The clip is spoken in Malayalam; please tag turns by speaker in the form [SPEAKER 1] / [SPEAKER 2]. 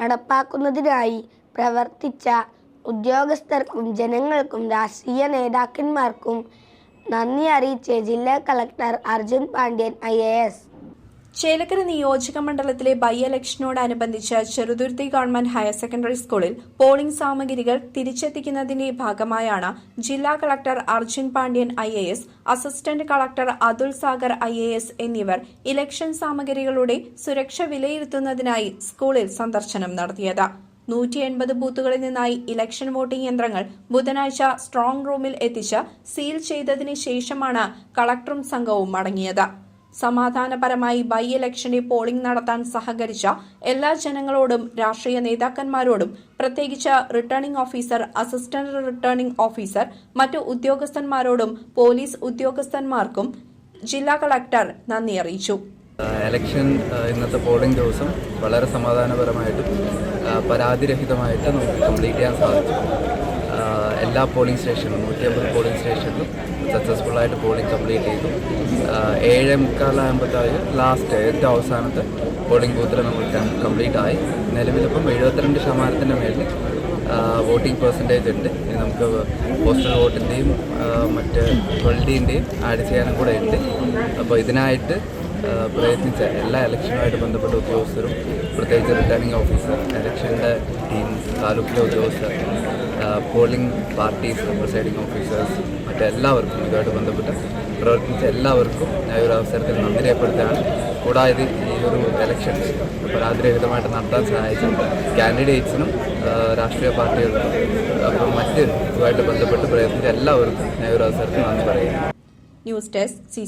[SPEAKER 1] നടപ്പാക്കുന്നതിനായി പ്രവർത്തിച്ച ഉദ്യോഗസ്ഥർക്കും ജനങ്ങൾക്കും രാഷ്ട്രീയ നേതാക്കന്മാർക്കും നന്ദി അറിയിച്ച് ജില്ലാ കളക്ടർ അർജുൻ പാണ്ഡ്യൻ ഐ
[SPEAKER 2] ചേലക്കര നിയോജക മണ്ഡലത്തിലെ ബൈ ഇലക്ഷനോടനുബന്ധിച്ച് ചെറുതുരുത്തി ഗവൺമെന്റ് ഹയർ സെക്കൻഡറി സ്കൂളിൽ പോളിംഗ് സാമഗ്രികൾ തിരിച്ചെത്തിക്കുന്നതിന്റെ ഭാഗമായാണ് ജില്ലാ collector Arjun Pandian I A S assistant collector Athul Sagar I A S എന്നിവർ ഇലക്ഷൻ സാമഗ്രികളുടെ സുരക്ഷ വിലയിരുത്തുന്നതിനായി സ്കൂളിൽ സന്ദർശനം നടത്തിയത്. നൂറ്റി എൺപത് ബൂത്തുകളിൽ നിന്നായി ഇലക്ഷൻ വോട്ടിംഗ് യന്ത്രങ്ങൾ ബുധനാഴ്ച സ്ട്രോങ് റൂമിൽ എത്തിച്ച് സീൽ ചെയ്തതിനു ശേഷമാണ് കളക്ടറും സംഘവും മടങ്ങിയത്. സമാധാനപരമായി ബൈ ഇലക്ഷനെ പോളിംഗ് നടത്താൻ സഹകരിച്ച എല്ലാ ജനങ്ങളോടും രാഷ്ട്രീയ നേതാക്കന്മാരോടും പ്രത്യേകിച്ച് returning officer assistant returning officer മറ്റു ഉദ്യോഗസ്ഥന്മാരോടും പോലീസ് ഉദ്യോഗസ്ഥന്മാർക്കും ജില്ലാ കളക്ടർ നന്ദി അറിയിച്ചു.
[SPEAKER 3] എലക്ഷൻ ഇന്നത്തെ പോളിംഗ് ദിവസം വളരെ സമാധാനപരമായിട്ടും പരാതിരഹിതമായിട്ടും നമുക്ക് കംപ്ലീറ്റ് ചെയ്യാൻ സാധിച്ചു. എല്ലാ പോളിംഗ് സ്റ്റേഷനും നൂറ്റി അമ്പത് പോളിംഗ് ആയിട്ട് പോളിംഗ് കംപ്ലീറ്റ് ചെയ്തു. ഏഴേ മുക്കാലാകുമ്പോഴത്തേക്ക് ലാസ്റ്റ് ഏറ്റവും അവസാനത്തെ പോളിംഗ് ബൂത്തിൽ നമ്മൾ കംപ്ലീറ്റ് ആയി. നിലവിലിപ്പം എഴുപത്തിരണ്ട് ശതമാനത്തിന്റെ മേളിൽ വോട്ടിംഗ് പെർസെന്റേജ് ഉണ്ട്. നമുക്ക് പോസ്റ്റൽ വോട്ടിന്റെയും മറ്റ് ട്വൽഡിന്റെയും ആഡ് ചെയ്യാനും കൂടെ ഉണ്ട്. അപ്പോൾ ഇതിനായിട്ട് പ്രയത്നിച്ച എല്ലാ ഇലക്ഷനുമായിട്ട് ബന്ധപ്പെട്ട ഉദ്യോഗസ്ഥരും പ്രത്യേകിച്ച് റിട്ടേണിംഗ് ഓഫീസർ ഇലക്ഷന്റെ ടീം താലൂക്കിലെ ഉദ്യോഗസ്ഥർ പോളിംഗ് പാർട്ടീസ് പ്രിസൈഡിംഗ് ഓഫീസേഴ്സ് മറ്റെല്ലാവർക്കും ഇതുമായിട്ട് ബന്ധപ്പെട്ട് പ്രവർത്തിച്ച എല്ലാവർക്കും ഞാൻ ഒരു അവസരത്തിൽ നന്ദി രേഖപ്പെടുത്തുകയാണ്. കൂടാതെ ഈ ഒരു ഇലക്ഷൻ പരാതിരഹിതമായിട്ട് നടത്താൻ സഹായിച്ച കാൻഡിഡേറ്റ്സിനും രാഷ്ട്രീയ പാർട്ടികൾക്കും അപ്പം മറ്റ് ഇതുമായിട്ട് ബന്ധപ്പെട്ട് പ്രയത്നിച്ച എല്ലാവർക്കും ഞാൻ ഒരു അവസരത്തിൽ നന്ദി പറയുന്നു.
[SPEAKER 2] News desk C